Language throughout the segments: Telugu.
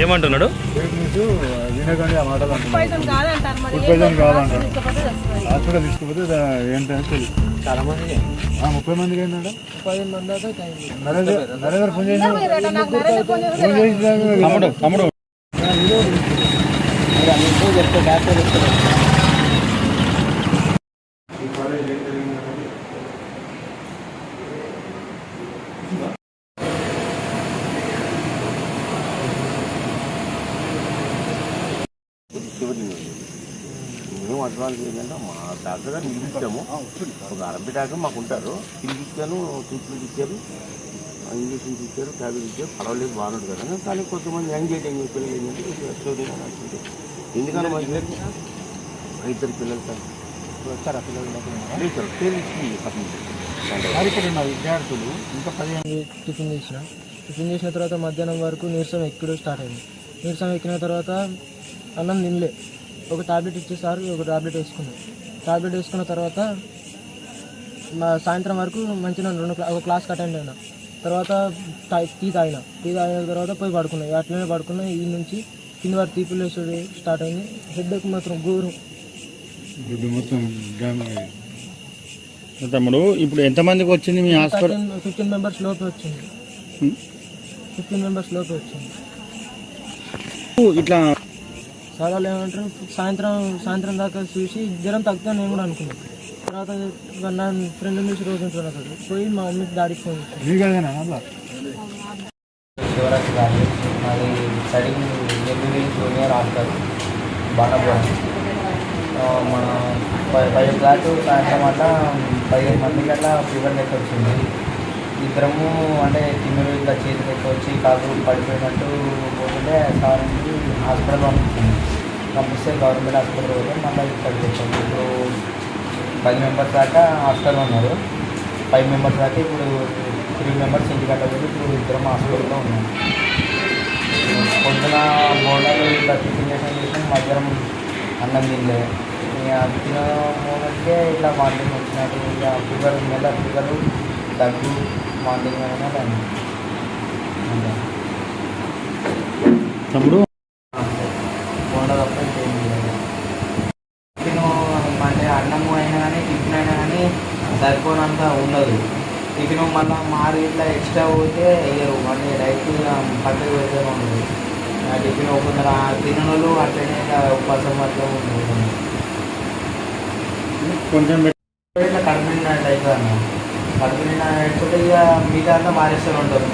ఏమంటున్నాడు? ఆ మాటలు అంటున్నాడు. తీసుకపోతే వస్తుంది. హాస్పిటల్ తీసుకుపోతే దా- ఏంటని తెలియదు చాలా మంది ఆ, ముప్పై మందికి ఏంటంటే. నరేంద్ర నరేంద్ర ఫోన్ చేసి ఫోన్ తమ్ముడు తమ్ముడు. చెప్తే డాక్టర్ చెప్తారు అడ్వాన్స్ ఏంటంటే మా డాక్టర్ గారు పిలిపించాము ఒక అరబి డాక్టర్ మాకు ఉంటారు పిలిపించాను ట్రీట్మెంట్ ఇచ్చారు ఇంజక్షన్స్ ఇచ్చారు ట్యాబ్లెట్ ఇచ్చారు. పర్వాలేదు బాగున్నాడు కదా. కానీ కొంతమంది యంగ్ ఏజ్ యంగ్ పిల్లలు ఏంటంటే కొంచెం ఎక్స్ట్రా నచ్చింది ఎందుకంటే మా ఇద్దరు ఇద్దరు పిల్లలు సార్? వచ్చారా పిల్లలు దగ్గర లేదు సార్ పేరెంట్స్కి సబ్మిట్ మరి ఇక్కడ ఉన్న విద్యార్థులు ఇంకా పదిహేను టిఫిన్ చేసిన టిఫిన్ చేసిన తర్వాత మధ్యాహ్నం వరకు నీరసం ఎక్కడం స్టార్ట్ అయింది. నీరసం ఎక్కిన తర్వాత అన్నం తినలే. ఒక టాబ్లెట్ ఇచ్చేసారు ఒక టాబ్లెట్ వేసుకున్నాం. టాబ్లెట్ వేసుకున్న తర్వాత మా సాయంత్రం వరకు మంచిగా రెండు క్లా- ఒక క్లాస్కి అటెండ్ అయినా. తర్వాత టీ తాగిన. టీ తాగిన తర్వాత పోయి పడుకున్నా. అట్లనే పడుకున్నా. ఈ నుంచి కింద వరకు తీపులు వేసుడు స్టార్ట్ అయింది. హెడ్కి మాత్రం అయ్యింది. తమ్ముడు ఇప్పుడు ఎంతమందికి వచ్చింది మీ హాస్పిటల్? ఫిఫ్టీన్ మెంబర్స్ లోపు వచ్చింది. ఫిఫ్టీన్ మెంబర్స్ లోపు వచ్చింది. ఇట్లా సార్ వాళ్ళు ఏమంటారు? సాయంత్రం సాయంత్రం దాకా చూసి జ్వరం తగ్గుతా నేను కూడా అనుకున్నాను తర్వాత నా ఫ్రెండ్ నుంచి రోజు అక్కడ పోయి మా మమ్మీకి డాడీకి ఫోన్ చేశాను మీకు అదేనా అలా శివరాత్రి గారు మాది స్టడీ ఎనిమిది జూనియర్ హాస్టల్ బాణపురం. మన ఫైవ్ సాయంత్రం అట్లా పదిహేను మందికి అట్లా ఫీవర్ లెక్క వచ్చింది. ఇద్దరము అంటే తిమ్మిరు ఇట్లా చేతి లెక్క వచ్చి కాకు పడిపోయినట్టు పోతుంటే సార్ నుంచి హాస్పిటల్ పంపించింది. పంపిస్తే గవర్నమెంట్ హాస్పిటల్ పోతే మళ్ళీ ఇక్కడికి వచ్చాము ఇప్పుడు పది మెంబర్స్ దాకా హాస్టల్లో ఉన్నారు. ఫైవ్ మెంబర్స్ దాకా ఇప్పుడు త్రీ మెంబర్స్ ఇంటికంటే పోయి ఇప్పుడు ఇద్దరం హాస్పిటల్లో ఉన్నాం. పొద్దున బోనాలు ఇట్లా టిఫిన్ చేసిన చేసిన మధ్యాహ్నం అన్నం తినలే. తిన మూమెంట్కే ఇట్లా మార్నింగ్ వచ్చినట్టు ఇక ఫీవర్ మీద ఫీవర్ దగ్గు మార్నింగ్ అయినా దాన్ని. తమ్ముడు బోండా తప్ప ఇంకేం లేదు టిఫిన్ అంటే అన్నము అయినా కానీ టిఫిన్ అయినా కానీ సరిపోనంత ఉండదు టిఫిన్ మళ్ళీ మారి ఇట్లా ఎక్స్ట్రా పోతే వేయరు మళ్ళీ డైరెక్ట్ పక్కకి పెడితే ఉండదు టిఫిన్ కొందరు వాళ్ళు అట్లనే ఉపవాసం అట్లా ఉంటుంది కొంచెం ఇట్లా కడుపు నిండా అవుతుంది అన్న. కడుపు నిండా అయిపోతే ఇక మిగతా అంతా మారేస్తూ ఉంటారు.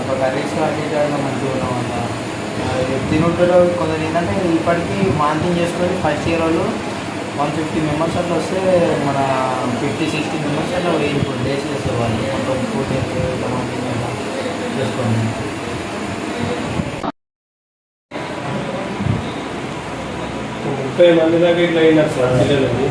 ఒక కర్రీస్ అటు మంచిగా ఉన్నాం అంత తినుంటారు కొందరు ఏంటంటే ఇప్పటికీ వాంతింగ్ చేసుకొని ఫస్ట్ ఇయర్ వాళ్ళు వన్ ఫిఫ్టీ మెంబర్స్ అట్లా వస్తే మన ఫిఫ్టీ సిక్స్టీ మెంబర్స్ అట్లా ఇప్పుడు డేస్ చేస్తారు వాళ్ళు మొత్తం ఫుడ్ ఇట్లా అట్లా చేసుకోండి ముప్పై మంది దాకా ఇట్లా అయినారు సార్ పిల్లలకి